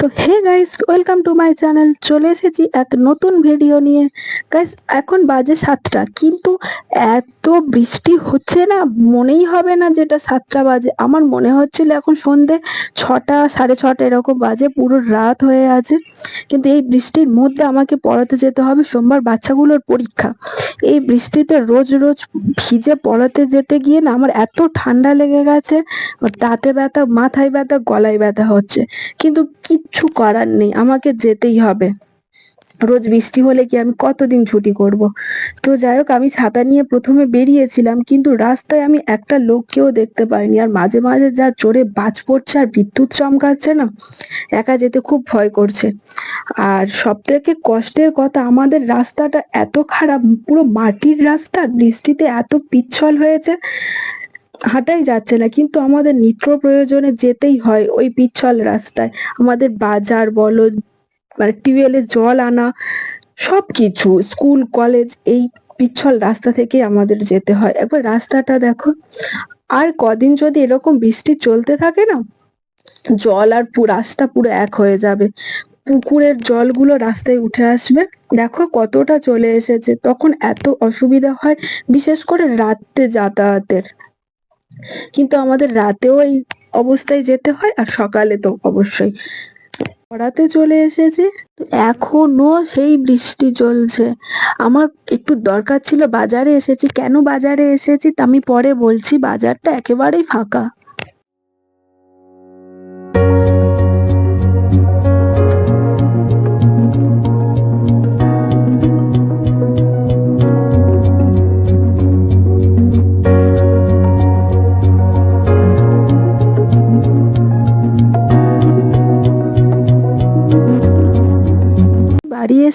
তো hey guys welcome to my channel চলে এসেছি এক নতুন ভিডিও নিয়ে। গাইস এখন বাজে সাতটা, কিন্তু এত বৃষ্টি হচ্ছে না, মনেই হবে না যেটা সাতটা বাজে। আমার মনে হচ্ছিল এখন সন্ধে ছটা, সাড়ে ছটা এরকম বাজে, পুরো রাত হয়ে আছে। কিন্তু এই বৃষ্টির মধ্যে আমাকে পড়াতে যেতে হবে, সোমবার বাচ্চাগুলোর পরীক্ষা। এই বৃষ্টিতে রোজ রোজ ভিজে পড়াতে যেতে গিয়ে না আমার এত ঠান্ডা লেগে গেছে দাঁতে ব্যথা, মাথায় ব্যথা, গলায় ব্যথা হচ্ছে। কিন্তু কিচ্ছু করার নেই, আমাকে যেতেই হবে। রোজ বৃষ্টি হলে কি আমি কতদিন ছুটি করব? তো যাই হোক, আমি ছাতা নিয়ে প্রথমে বেরিয়েছিলাম, কিন্তু রাস্তায় আমি একটা লোককেও দেখতে পাইনি। আর মাঝে মাঝে যা জোরে বাজ পড়ছে আর বিদ্যুৎ চমকাচ্ছে না, একা যেতে খুব ভয় করছে। আর সব থেকে কষ্টের কথা, আমাদের রাস্তাটা এত খারাপ, পুরো মাটির রাস্তা, বৃষ্টিতে এত পিচ্ছল হয়েছে হাঁটাই যাচ্ছে না, কিন্তু আমাদের নিত্য প্রয়োজনে যেতেই হয় ওই পিচ্ছল রাস্তায়। আমাদের বাজার বলো মানে টিউবওয়েলের জল আনা সব কিছু স্কুল, কলেজ, এই পিচ্ছল রাস্তা থেকে আমাদের যেতে হয়। একবার রাস্তাটা দেখো, আর কদিন যদি এরকম বৃষ্টি চলতে থাকে না, জল আর রাস্তা পুরো এক হয়ে যাবে। পুকুরের জলগুলো রাস্তায় উঠে আসবে। দেখো কতটা চলে এসেছে, তখন এত অসুবিধা হয়, বিশেষ করে রাতে যাতায়াতের। কিন্তু আমাদের রাতেও এই অবস্থায় যেতে হয় আর সকালে তো অবশ্যই। পড়াতে চলে এসেছে এখনও সেই বৃষ্টি চলছে। আমার একটু দরকার ছিল, বাজারে এসেছি। কেন বাজারে এসেছি আমি পরে বলছি, বাজারটা একেবারেই ফাঁকা।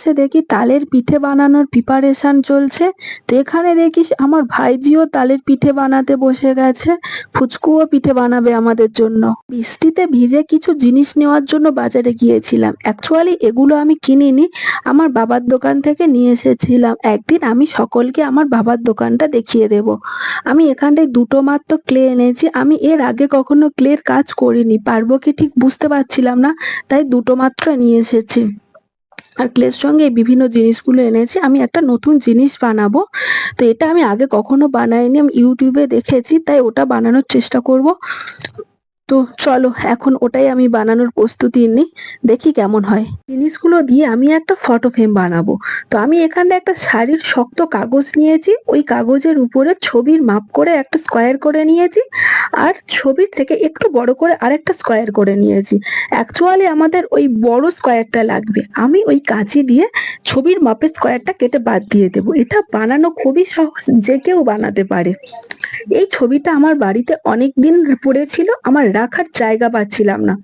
এসে দেখি তালের পিঠে বানানোর প্রিপারেশন চলছে। তো এখানে দেখি আমার ভাইজিও তালের পিঠে বানাতে বসে গেছে। ফুচকুও পিঠে বানাবে আমাদের জন্য। বৃষ্টিতে ভিজে কিছু জিনিস নেওয়ার জন্য বাজারে গিয়েছিলাম। অ্যাকচুয়ালি এগুলো আমি কিনিনি, আমার বাবার দোকান থেকে নিয়ে এসেছিলাম। একদিন আমি সকলকে আমার বাবার দোকানটা দেখিয়ে দেব। আমি এখানটায় দুটো মাত্র ক্লে এনেছি। আমি এর আগে কখনো ক্লের কাজ করিনি। পারব কি ঠিক বুঝতে পারছিলাম না, তাই দুটো মাত্র নিয়ে এসেছি। আর ক্লের সঙ্গে বিভিন্ন জিনিসগুলো এনেছি। আমি একটা নতুন জিনিস বানাবো। তো এটা আমি আগে কখনো বানাইনি। আমি ইউটিউবে দেখেছি, তাই ওটা বানানোর চেষ্টা করব। তো চলো, এখন ওটাই আমি বানানোর প্রস্তুতি নিই, দেখি কেমন হয়। জিনিসগুলো দিয়ে আমি একটা ফটো ফ্রেম বানাবো। তো আমি এখানে একটা শাড়ির শক্ত কাগজ নিয়েছি, ওই কাগজের উপরে ছবির মাপ করে একটা স্কোয়ার করে নিয়েছি, আর ছবির থেকে একটু বড় করে আরেকটা স্কোয়ার করে নিয়েছি। অ্যাকচুয়ালি আমাদের ওই বড় স্কোয়ারটা লাগবে। আমি ওই কাঁচি দিয়ে ছবির মাপের স্কোয়ারটা কেটে বাদ দিয়ে দেবো। এটা বানানো খুবই সহজ, যে কেউ বানাতে পারে। এই ছবিটা আমার বাড়িতে অনেক দিন পড়েছিল, আমার রাখার জায়গা পাচ্ছিলাম না।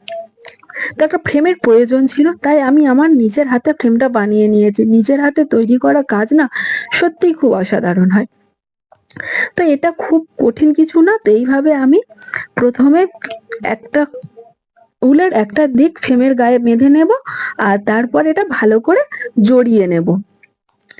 তো একটা ফ্রেমের প্রয়োজন ছিল, তাই আমি আমার নিজের হাতে ফ্রেমটা বানিয়ে নিয়েছি। নিজের হাতে তৈরি করা কাজ না সত্যিই খুব অসাধারণ হয়। তো এটা খুব কঠিন কিছু না, তো এইভাবে আমি প্রথমে একটা উলের একটা দিক ফ্রেমের গায়ে বেঁধে নেব, আর তারপর এটা ভালো করে জড়িয়ে নেব।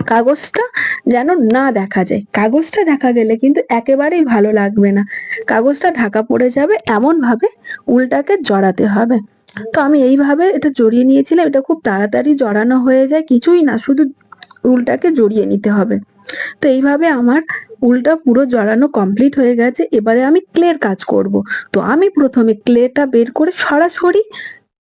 কাগজটা যেন না দেখা যায়। কাগজটা দেখা গেলে কিন্তু একেবারেই ভালো লাগবে না। কাগজটা ঢাকা পড়ে যাবে এমন ভাবে উলটাকে জড়াতে হবে। তো আমি এইভাবে এটা জড়িয়ে নিয়েছিলাম, এটা খুব তাড়াতাড়ি জড়ানো হয়ে যায়, কিছুই না, শুধু উলটাকে জড়িয়ে নিতে হবে। তো এইভাবে আমার উলটা পুরো জড়ানো কমপ্লিট হয়ে গেছে। এবারে আমি ক্লের কাজ করব। তো আমি প্রথমে ক্লেটা বের করে সরাসরি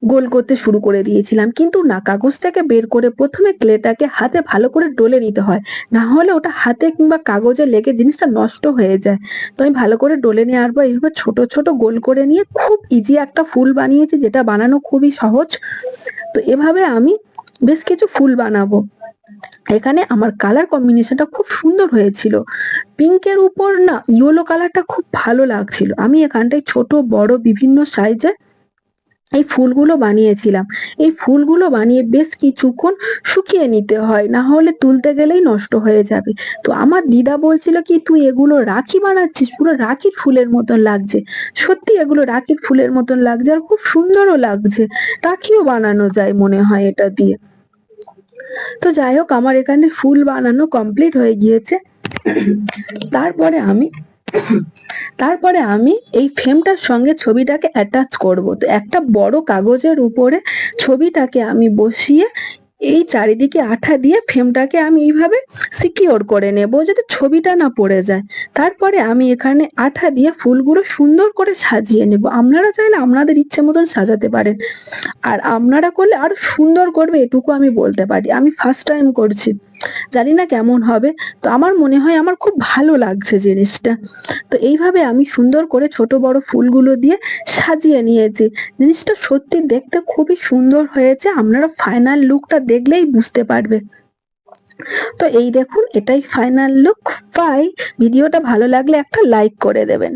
গোল করতে শুরু করে দিয়েছিলাম। কিন্তু না, কাগজ থেকে বের করে প্রথমে ক্লেটাকে হাতে ভালো করে ডলে নিতে হয়। না হলে ওটা হাতে কিংবা কাগজে লেগে জিনিসটা নষ্ট হয়ে যায়। তো আমি ভালো করে ডলে নেওয়ার পর এইভাবে ছোট ছোট গোল করে নিয়ে খুব ইজি একটা ফুল বানিয়েছি, যেটা বানানো খুবই সহজ। তো এভাবে আমি বেশ কিছু ফুল বানাবো। এখানে আমার কালার কম্বিনেশনটা খুব সুন্দর হয়েছিল। পিঙ্কের উপর না ইয়েলো কালারটা খুব ভালো লাগছিল। আমি এখানটায় ছোট, বড়, বিভিন্ন সাইজে এই ফুলগুলো বানিয়েছিলাম। এই ফুলগুলো বানিয়ে বেশ কিছুক্ষণ শুকিয়ে নিতে হয়, না হলে তুলতে গেলেই নষ্ট হয়ে যাবে। তো আমার দিদা বলছিল কি, তুই এগুলো রাখি বানাচ্ছিস? পুরো রাখির ফুলের মতন লাগছে। সত্যি এগুলো রাখির ফুলের মতন লাগছে আর খুব সুন্দরও লাগছে। রাখিও বানানো যায় মনে হয় এটা দিয়ে। তো যাই হোক, আমার এখানে ফুল বানানো কমপ্লিট হয়ে গিয়েছে। তারপরে আমি তারপরে আমি এই ফ্রেমটার সঙ্গে ছবিটাকে অ্যাটাচ করব। তো একটা বড় কাগজের উপরে ছবিটাকে আমি বসিয়ে এই চারিদিকে আঠা দিয়ে ফ্রেমটাকে আমি এইভাবে সিকিওর করে নেব যাতে ছবিটা না পড়ে যায়। তারপরে আমি এখানে আঠা দিয়ে ফুলগুলো সুন্দর করে সাজিয়ে নেব। আপনারা চাইলে আপনাদের ইচ্ছে মতন সাজাতে পারেন। আর আপনারা করলে আরও সুন্দর করবে এটুকু আমি বলতে পারি। আমি ফার্স্ট টাইম করছি। জানি না কেমন হবে, তো আমার মনে হয় আমার খুব ভালো লাগছে জিনিসটা। তো এইভাবে আমি সুন্দর করে ছোট বড় ফুলগুলো দিয়ে সাজিয়ে নিয়েছি। জিনিসটা সত্যি দেখতে খুবই সুন্দর হয়েছে, আপনারা ফাইনাল লুকটা দেখলেই বুঝতে পারবে। তো এই দেখুন, এটাই ফাইনাল লুক পাই ভিডিওটা ভালো লাগলে একটা লাইক করে দেবেন।